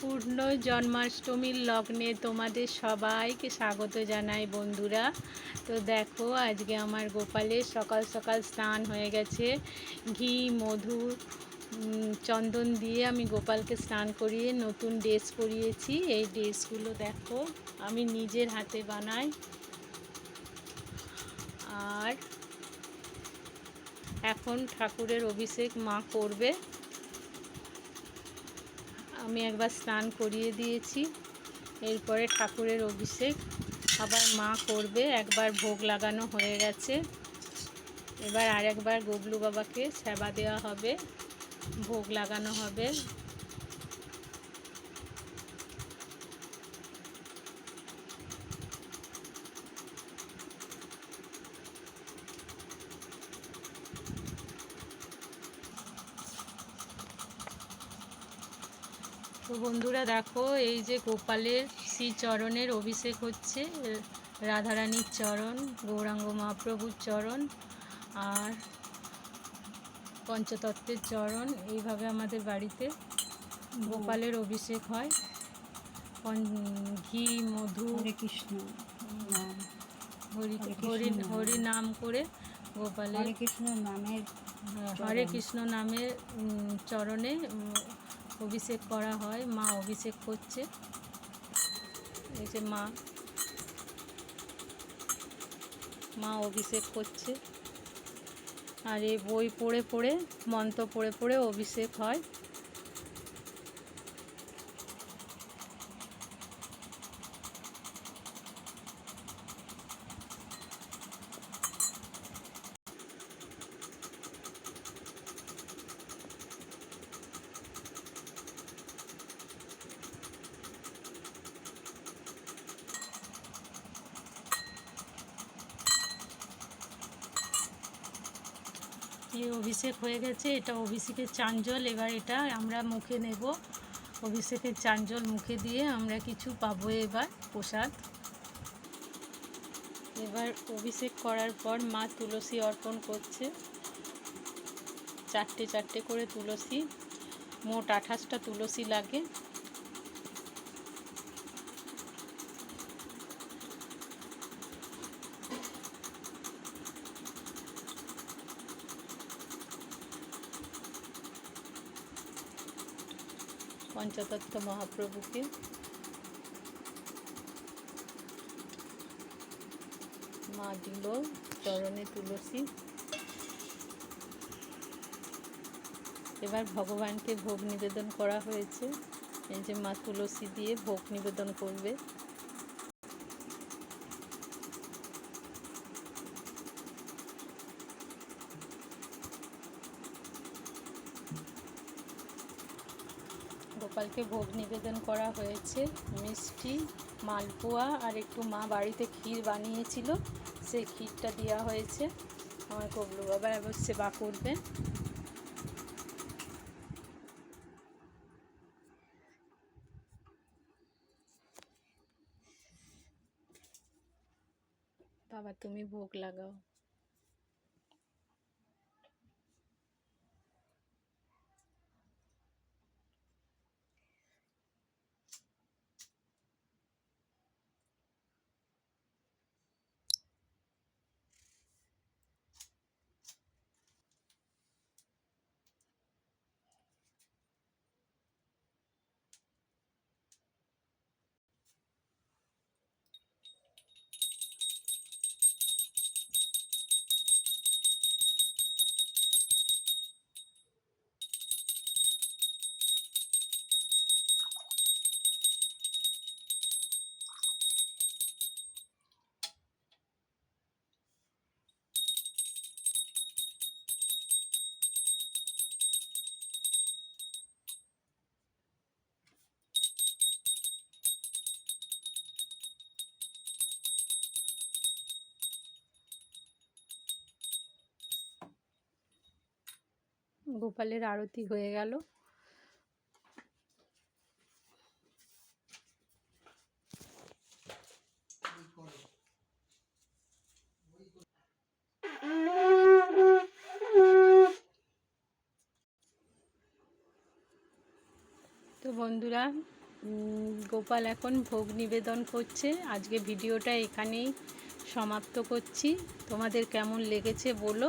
পূর্ণ জন্মাষ্টমীর লগ্নে তোমাদের সবাইকে স্বাগত জানাই বন্ধুরা। তো দেখো, আজকে আমার গোপালের সকাল সকাল স্নান হয়ে গেছে। ঘি, মধু চন্দন দিয়ে আমি গোপালকে স্নান করিয়ে নতুন ড্রেস পরিয়েছি। এই ড্রেসগুলো দেখো, আমি নিজের হাতে বানাই। আর এখন ঠাকুরের অভিষেক মা করবে। আমি একবার স্নান করিয়ে দিয়েছি। এরপরে ঠাকুরের অভিষেক। আবার মা করবে, একবার ভোগ লাগানো হয়ে গেছে। এবার আরেকবার গবলু বাবাকে সেবা দেওয়া হবে, ভোগ লাগানো হবে। তো বন্ধুরা দেখো এই যে গোপালের শ্রীচরণের অভিষেক হচ্ছে রাধারানীর চরণ গৌরাঙ্গ মহাপ্রভুর চরণ আর পঞ্চতত্ত্বের চরণ এইভাবে আমাদের বাড়িতে গোপালের অভিষেক হয় ঘি মধু হরে কৃষ্ণ হরি হরে হরি নাম। করে গোপালের হরে কৃষ্ণ নামের হরে কৃষ্ণ নামের চরণে অভিষেক করা হয়, মা অভিষেক করছে। এই যে মা। মা অভিষেক করছে। আর এই বই পড়ে পড়ে, মন্ত্র পড়ে পড়ে অভিষেক হয়। এই অভিষেক হয়ে গেছে, এটা অভিষেকের চাঞ্জল এবার এটা আমরা মুখে নেব। অভিষেকের চাঞ্জল মুখে দিয়ে আমরা কিছু পাবো এবার প্রসাদ। এবার অভিষেক করার পর মা তুলসী অর্পণ করছে। চারটে চারটে করে তুলসী, মোট আঠাশটা তুলসী লাগে। পঞ্চতত্ত্ব মহাপ্রভুকে। মা দিল চরণে তুলসী। এবার ভগবানকে ভোগ নিবেদন করা হয়েছে। এই যে মা তুলসী দিয়ে ভোগ নিবেদন করবে। গোপালকে ভোগ নিবেদন করা হয়েছে। মিষ্টি, মালপোয়া আর একটু মা বাড়িতে ক্ষীর বানিয়েছিল। সেই ক্ষীরটা দেওয়া হয়েছে। আমার কবলু বাবা এবার সেবা করবে। বাবা, তুমি ভোগ লাগাও। গোপালের আরতি হয়ে গেল। তো বন্ধুরা গোপাল এখন ভোগ নিবেদন করছে। আজকে ভিডিওটা এখানেই সমাপ্ত করছি। তোমাদের কেমন লেগেছে বলো।